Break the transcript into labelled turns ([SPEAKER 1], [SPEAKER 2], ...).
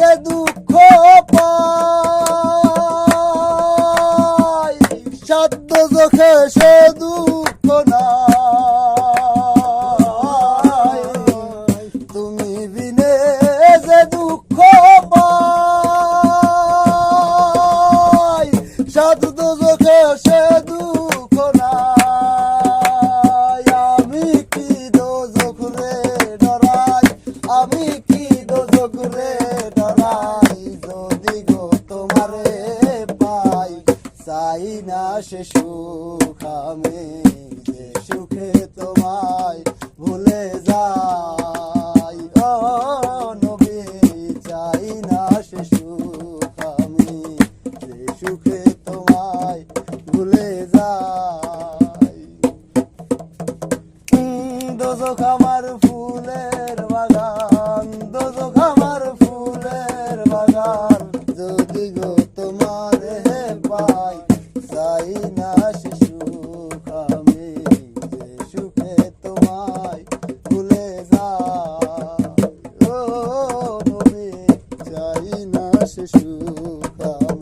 [SPEAKER 1] যে দুঃখ পাই। সাধ্য চোখে সে দুঃখ নাই। তুমি বিনে যে দুঃখ পাই। সাধু চোখে সে দুঃখ নাই। আমি কি দোজখ রে ডরাই আমি চাই না সে সুখ আমি, যে সুখে তোমায় ভুলে যাই। ও নবী, চাই না সে সুখ আমি, যে সুখে তোমায় ভুলে যাই। দোজখ আমার ফুলের বাগান দোজখ আমার ফুলের বাগান, যদি গো আসি সুখ আমি সুখে তোমায় ভুলে যাই না সে সুখ